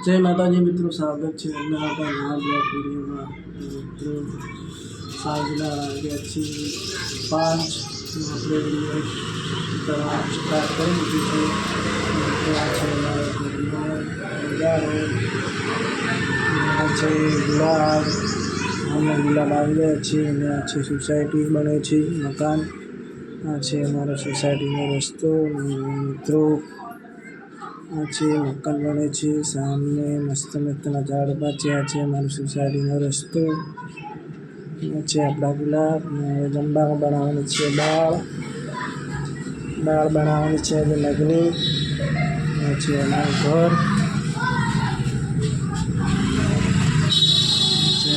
જય માતાજી મિત્રો, સ્વાગત છે આજના આપણા નવા છે પાંચ. આપણે વીડિયો દીધું છે. આ ગુલાબ. અમે ગુલાબ આવી રહ્યા છીએ અને આ છે સોસાયટી બને છે મકાન. આ છે અમારો સોસાયટીનો રસ્તો. મિત્રો આ મકાન બને છે સામે મસ્ત મસ્તના ઝાડ છે આ છે અમારી સોસાયટીનો રસ્તો. છે આપણા ગુલાબ લંબા બનાવવાની છે દાળ દાળ બનાવવાની છે આજે લગ્ની. આ છે અમારું ઘર.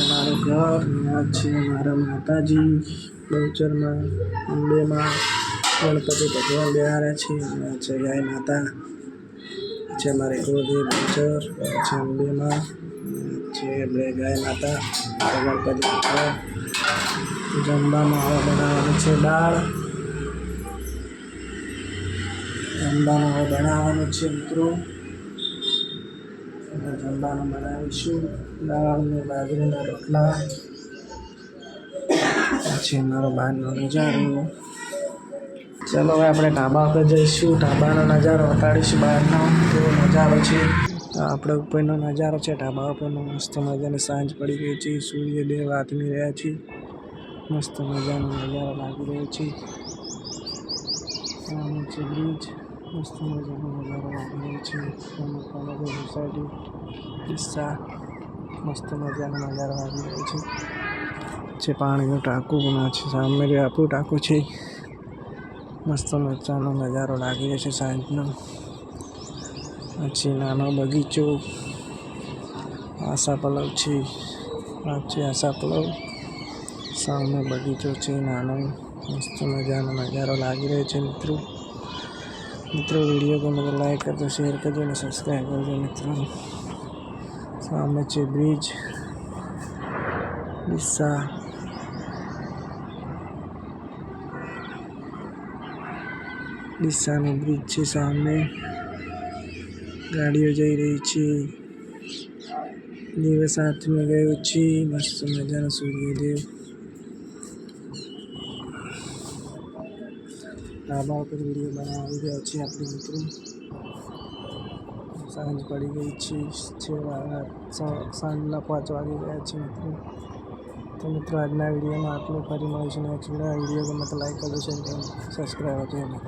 અમારું ઘર આ છે મારા માતાજી બહુચરમાં અંબેમાં. ગણપતિ ભગવાન બિહારે છે આ છે ગાય માતા. છે મારે ગોદી ટીચર છે અંબેમાં છે બે ગાય માતા, ગણપતિ જમવામાં હવે બનાવવાનું છે દાળ જમવાનું હવે બનાવવાનું છે મિત્રો. જમવાનું બનાવીશું દાળ ને બાજરીના રોટલા, પછી મારો બહારનો નજારો ચાલો હવે આપણે ઢાબા પર જઈશું. ઢાબાનો નજારો બતાડીશું બહારનો. કેવો નજારો છે? આપણે ઉપરનો નજારો છે. ઢાબા ઉપરનો મસ્ત મજાની સાંજ પડી ગઈ છે. સૂર્યદેવ આથમી રહ્યા છે. મસ્ત મજાનો નજારો લાગી રહ્યો છે. નીચે બ્રિજ મસ્ત મજાનો નજારો લાગી રહ્યો છે. સોસાયટી કિસ્સા. મસ્ત મજાનો નજારો લાગી રહ્યો છે. પાણીનું ટાંકું છે. સામે આપણું ટાંકું છે. મસ્ત મજાનો નજારો લાગી રહ્યો છે સાંજનો. પછી નાનો બગીચો. આશા પલવ છે. આ છે આશા પલવ. સામે બગીચો છે, નાનો મસ્ત મજાનો નજારો લાગી રહ્યો છે મિત્રો. મિત્રો, વીડિયો ગમે તો લાઈક કરજો, શેર કરજો અને સબસ્ક્રાઈબ કરજો મિત્રો. સામે છે બ્રિજ. ડીસા ડીસાનો બ્રિજ છે સામે. ગાડીઓ જઈ રહી છે. દિવસ હાથમાં ગયો છે. મસ્ત મજાનો સૂર્યદેવ. ધાબા ઉપર વીડિયો બનાવી રહ્યા છે આપણે મિત્રો. સાંજ પડી ગઈ છે. સાંજના પાંચ વાગી ગયા છે મિત્રો. તો મિત્રો, આજના વિડીયોમાં આટલું. ફરી મળીશું નેક્સ્ટ વીડિયો ગમે તો લાઈક કરજો શેર કરજો સબસ્ક્રાઈબ કરજો